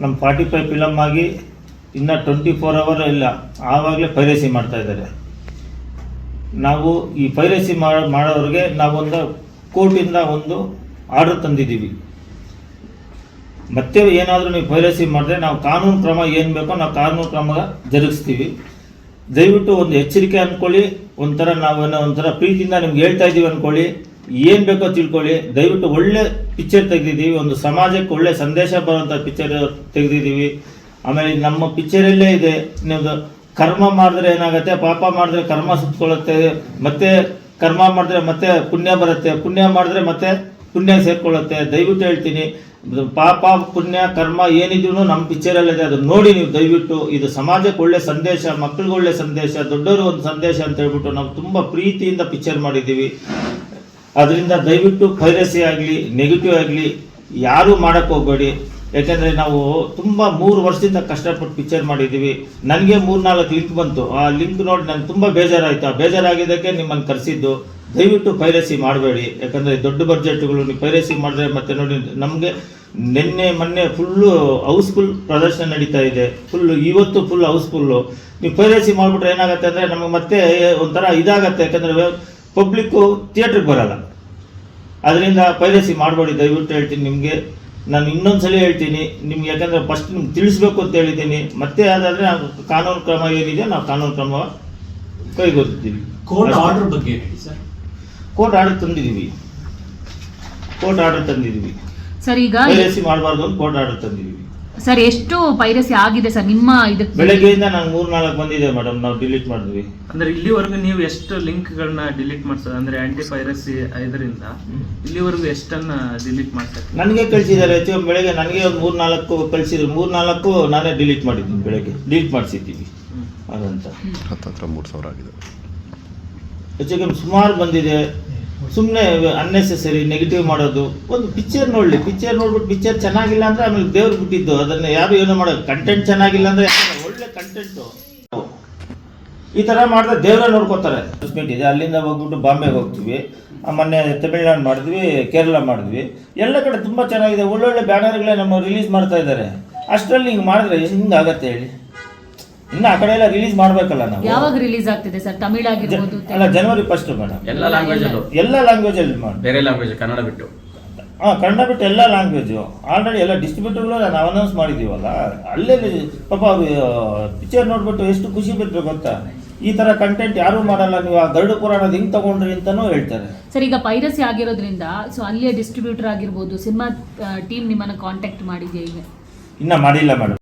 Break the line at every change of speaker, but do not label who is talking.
ನಮ್ಮ forty five film ಆಗಿ ಇನ್ನು ಟ್ವೆಂಟಿ ಫೋರ್ ಅವರ್ ಇಲ್ಲ. ಆವಾಗಲೇ ಪೈರಸಿ ಮಾಡ್ತಾ ಇದ್ದಾರೆ. ನಾವು ಈ ಪೈರಸಿ ಮಾಡೋರಿಗೆ ನಾವೊಂದು ಕೋರ್ಟಿಂದ ಒಂದು ಆರ್ಡರ್ ತಂದಿದ್ದೀವಿ. ಮತ್ತೆ ಏನಾದರೂ ನೀವು ಪೈರಸಿ ಮಾಡಿದ್ರೆ ನಾವು ಕಾನೂನು ಕ್ರಮ ಏನು ಬೇಕೋ ನಾವು ಕಾನೂನು ಕ್ರಮ ಜರುಗಿಸ್ತೀವಿ. ದಯವಿಟ್ಟು ಒಂದು ಎಚ್ಚರಿಕೆ ಅಂದ್ಕೊಳ್ಳಿ ಒಂಥರ ನಾವೇನೋ ಒಂಥರ ಪ್ರೀತಿಯಿಂದ ನಿಮ್ಗೆ ಹೇಳ್ತಾ ಇದ್ದೀವಿ ಅಂದ್ಕೊಳ್ಳಿ ಏನು ಬೇಕೋ ತಿಳ್ಕೊಳ್ಳಿ. ದಯವಿಟ್ಟು ಒಳ್ಳೆ ಪಿಕ್ಚರ್ ತೆಗೆದಿದ್ದೀವಿ. ಒಂದು ಸಮಾಜಕ್ಕೆ ಒಳ್ಳೆ ಸಂದೇಶ ಬರುವಂಥ ಪಿಕ್ಚರ್ ತೆಗೆದಿದ್ದೀವಿ. ಆಮೇಲೆ ನಮ್ಮ ಪಿಕ್ಚರಲ್ಲೇ ಇದೆ. ನೀವು ಕರ್ಮ ಮಾಡಿದ್ರೆ ಏನಾಗುತ್ತೆ? ಪಾಪ ಮಾಡಿದ್ರೆ ಕರ್ಮ ಸುತ್ಕೊಳ್ಳುತ್ತೆ. ಮತ್ತೆ ಕರ್ಮ ಮಾಡಿದ್ರೆ ಮತ್ತೆ ಪುಣ್ಯ ಬರುತ್ತೆ. ಪುಣ್ಯ ಮಾಡಿದ್ರೆ ಮತ್ತೆ ಪುಣ್ಯ ಸೇರ್ಕೊಳ್ಳುತ್ತೆ. ದಯವಿಟ್ಟು ಹೇಳ್ತೀನಿ. ಪಾಪ, ಪುಣ್ಯ, ಕರ್ಮ ಏನಿದ್ರು ನಮ್ಮ ಪಿಕ್ಚರಲ್ಲಿದೆ ಅದನ್ನ ನೋಡಿ ನೀವು ದಯವಿಟ್ಟು. ಇದು ಸಮಾಜಕ್ಕೆ ಒಳ್ಳೆ ಸಂದೇಶ ಮಕ್ಕಳಿಗೆ ಒಳ್ಳೆ ಸಂದೇಶ ದೊಡ್ಡವರು ಒಂದು ಸಂದೇಶ ಅಂತ ಹೇಳ್ಬಿಟ್ಟು ನಾವು ತುಂಬ ಪ್ರೀತಿಯಿಂದ ಪಿಕ್ಚರ್ ಮಾಡಿದ್ದೀವಿ. ಅದರಿಂದ ದಯವಿಟ್ಟು ಪೈರಸಿ ಆಗಲಿ ನೆಗೆಟಿವ್ ಆಗಲಿ ಯಾರೂ ಮಾಡೋಕ್ಕೆ ಹೋಗಬೇಡಿ. ಯಾಕೆಂದರೆ ನಾವು ತುಂಬ ಮೂರು ವರ್ಷದಿಂದ ಕಷ್ಟಪಟ್ಟು ಪಿಕ್ಚರ್ ಮಾಡಿದ್ದೀವಿ. ನನಗೆ ಮೂರು ನಾಲ್ಕು ಲಿಂಕ್ ಬಂತು. ಆ ಲಿಂಕ್ ನೋಡಿ ನನಗೆ ತುಂಬ ಬೇಜಾರಾಯಿತು. ಆ ಬೇಜಾರಾಗಿದ್ದಕ್ಕೆ ನಿಮ್ಮನ್ನು ಕರೆಸಿದ್ದು. ದಯವಿಟ್ಟು ಪೈರಸಿ ಮಾಡಬೇಡಿ. ಯಾಕಂದರೆ ದೊಡ್ಡ ಬಜೆಟ್ಗಳು ನೀವು ಪೈರಸಿ ಮಾಡಿದ್ರೆ ಮತ್ತೆ ನೋಡಿ ನಮಗೆ ನಿನ್ನೆ, ಮೊನ್ನೆ ಫುಲ್ಲು ಹೌಸ್ಫುಲ್ ಪ್ರದರ್ಶನ ನಡೀತಾ ಇದೆ. ಫುಲ್ಲು ಇವತ್ತು ಫುಲ್ ಹೌಸ್ಫುಲ್ಲು ನೀವು ಪೈರಸಿ ಮಾಡಿಬಿಟ್ರೆ ಏನಾಗುತ್ತೆ ಅಂದರೆ ನಮಗೆ ಮತ್ತೆ ಒಂಥರ ಇದಾಗತ್ತೆ. ಯಾಕಂದರೆ ಪಬ್ಲಿಕ್ಕು ಥಿಯೇಟ್ರಿಗೆ ಬರಲ್ಲ. ಅದರಿಂದ ಪೈರಸಿ ಮಾಡಬೇಡಿ ದಯವಿಟ್ಟು ಹೇಳ್ತೀನಿ ನಿಮಗೆ. ನಾನು ಇನ್ನೊಂದು ಸಲ ಹೇಳ್ತೀನಿ ನಿಮ್ಗೆ ಯಾಕಂದರೆ ಫಸ್ಟ್ ನಿಮ್ಗೆ ತಿಳಿಸ್ಬೇಕು ಅಂತ ಹೇಳಿದ್ದೀನಿ. ಮತ್ತೆ ಅದಾದರೆ ಕಾನೂನು ಕ್ರಮ ಏನಿದೆ ನಾವು ಕಾನೂನು ಕ್ರಮ ಕೈಗೊಳ್ತೀವಿ.
ಕೋರ್ಟ್ ಆರ್ಡರ್ ಬಗ್ಗೆ ಹೇಳಿ ಸರ್
ಕೋರ್ಟ್ ಆರ್ಡರ್ ತಂದಿದ್ದೀವಿ. ಕೋರ್ಟ್ ಆರ್ಡರ್ ತಂದಿದ್ದೀವಿ.
ಸರ್ ಈಗ
ಪೈರಸಿ ಮಾಡಬಾರ್ದು ಅಂತ ಕೋರ್ಟ್ ಆರ್ಡರ್ ತಂದಿದ್ದೀವಿ.
ಸರ್ ಎಷ್ಟು ಪೈರಸಿ ಆಗಿದೆ ಸರ್ ನಿಮ್ಮ ಇದಕ್ಕೆ?
ಬೆಳಗ್ಗೆಯಿಂದ ನಾನು ಮೂರು ನಾಲ್ಕು ಬಂದಿದೆ ಮೇಡಮ್ ನಾವು ಡಿಲೀಟ್ ಮಾಡಿದ್ವಿ.
ಅಂದ್ರೆ ಇಲ್ಲಿವರೆಗೂ ನೀವು ಎಷ್ಟು ಲಿಂಕ್ ಗಳನ್ನ ಡಿಲೀಟ್ ಮಾಡ್ಸೋದು? ಅಂದ್ರೆ ಆಂಟಿ ಪೈರಸಿ ಇದರಿಂದ ಇಲ್ಲಿವರೆಗೂ ಎಷ್ಟನ್ನ ಡಿಲೀಟ್ ಮಾಡ್ತಾರೆ
ನನಗೆ ಕಳಿಸಿದ್ದಾರೆ ಹೆಚ್ಚು ಬೆಳಗ್ಗೆ ನನಗೆ ಒಂದು ಮೂರು ನಾಲ್ಕು ಕಳಿಸಿದ್ರು. ಮೂರು ನಾಲ್ಕು ನಾನೇ ಡಿಲೀಟ್ ಮಾಡಿದ್ದೀನಿ ಬೆಳಗ್ಗೆ. ಡಿಲೀಟ್ ಮಾಡಿಸಿದ್ದೀವಿ. ಅದಂತ.
ಹತ್ತತ್ರ ಮೂರು ಸಾವಿರ ಆಗಿದೆ.
ಹೆಚ್ಚು ಕಮ್ಮಿ ಸುಮಾರು ಬಂದಿದೆ. ಸುಮ್ಮನೆ ಅನ್ನೆಸೆಸರಿ ನೆಗೆಟಿವ್ ಮಾಡೋದು. ಒಂದು ಪಿಕ್ಚರ್ ನೋಡಲಿ ಪಿಕ್ಚರ್ ನೋಡ್ಬಿಟ್ಟು ಪಿಕ್ಚರ್ ಚೆನ್ನಾಗಿಲ್ಲ ಅಂದರೆ ಆಮೇಲೆ ದೇವ್ರು ಬಿಟ್ಟಿದ್ದು. ಅದನ್ನು ಯಾರು ಏನೋ ಮಾಡೋದು? ಕಂಟೆಂಟ್ ಚೆನ್ನಾಗಿಲ್ಲ ಅಂದರೆ ಒಳ್ಳೆ ಕಂಟೆಂಟು ಈ ಥರ ಮಾಡಿದ್ರೆ ದೇವರೇ ನೋಡ್ಕೋತಾರೆ. ಅಡ್ಜಸ್ಟ್ಮೆಂಟ್ ಇದೆ. ಅಲ್ಲಿಂದ ಹೋಗ್ಬಿಟ್ಟು ಬಾಂಬೆಗೆ ಹೋಗ್ತೀವಿ. ಮೊನ್ನೆ ತಮಿಳ್ನಾಡು ಮಾಡಿದ್ವಿ, ಕೇರಳ ಮಾಡಿದ್ವಿ. ಎಲ್ಲ ಕಡೆ ತುಂಬ ಚೆನ್ನಾಗಿದೆ. ಒಳ್ಳೊಳ್ಳೆ ಬ್ಯಾನರ್ಗಳೇ ನಮ್ಮ ರಿಲೀಸ್ ಮಾಡ್ತಾ ಇದ್ದಾರೆ. ಅಷ್ಟರಲ್ಲಿ ಹಿಂಗೆ ಮಾಡಿದ್ರೆ ಹಿಂಗೆ ಆಗತ್ತೆ ಹೇಳಿ? ಇನ್ನು ಆ ಕಡೆ ಎಲ್ಲ ರಿಲೀಸ್ ಮಾಡಬೇಕಲ್ಲ ನಾವು.
ಯಾವಾಗ ರಿಲೀಸ್ ಆಗ್ತಿದೆ ಸರ್? ತಮಿಳ್ ಆಗಿರ್ಬೋದು
ಅಲ್ಲ ಜನವರಿ ಫಸ್ಟ್ ಮೇಡಮ್
ಎಲ್ಲ ಲ್ಯಾಂಗ್ವೇಜ್ ಅಲ್ಲೂ.
ಎಲ್ಲ ಲ್ಯಾಂಗ್ವೇಜಲ್ಲಿ ಮಾಡಿ.
ಬೇರೆ ಲ್ಯಾಂಗ್ವೇಜ್ ಕನ್ನಡ ಬಿಟ್ಟು.
ಹಾಂ ಕನ್ನಡ ಬಿಟ್ಟು ಎಲ್ಲ ಲ್ಯಾಂಗ್ವೇಜು ಆಲ್ರೆಡಿ ಎಲ್ಲ ಡಿಸ್ಟ್ರಿಬ್ಯೂಟರ್ಗಳು ನಾವು ಅನೌನ್ಸ್ ಮಾಡಿದ್ದೀವಲ್ಲ ಅಲ್ಲೇ ಪಾಪ ಅವರು ಪಿಕ್ಚರ್ ನೋಡ್ಬಿಟ್ಟು ಎಷ್ಟು ಖುಷಿ ಬಿಟ್ಟರು ಗೊತ್ತಾ? ಈ ತರ ಕಂಟೆಂಟ್ ಯಾರು ಮಾಡಲ್ಲ ನೀವು ಆ ಗರುಡ ಪುರಾಣದ ಹಿಂಗ್ ತಗೊಂಡ್ರಿ ಅಂತಾನೂ ಹೇಳ್ತಾರೆ.
ಸರ್ ಈಗ ಪೈರಸಿ ಆಗಿರೋದ್ರಿಂದ ಸೊ ಅಲ್ಲಿಯ ಡಿಸ್ಟ್ರಿಬ್ಯೂಟರ್ ಆಗಿರ್ಬೋದು ಸಿನಿಮಾ ಟೀಮ್ ನಿಮ್ಮನ್ನ ಕಾಂಟ್ಯಾಕ್ಟ್ ಮಾಡಿದೆಯಾ ಈಗ?
ಇನ್ನ ಮಾಡಿಲ್ಲ ಮೇಡಮ್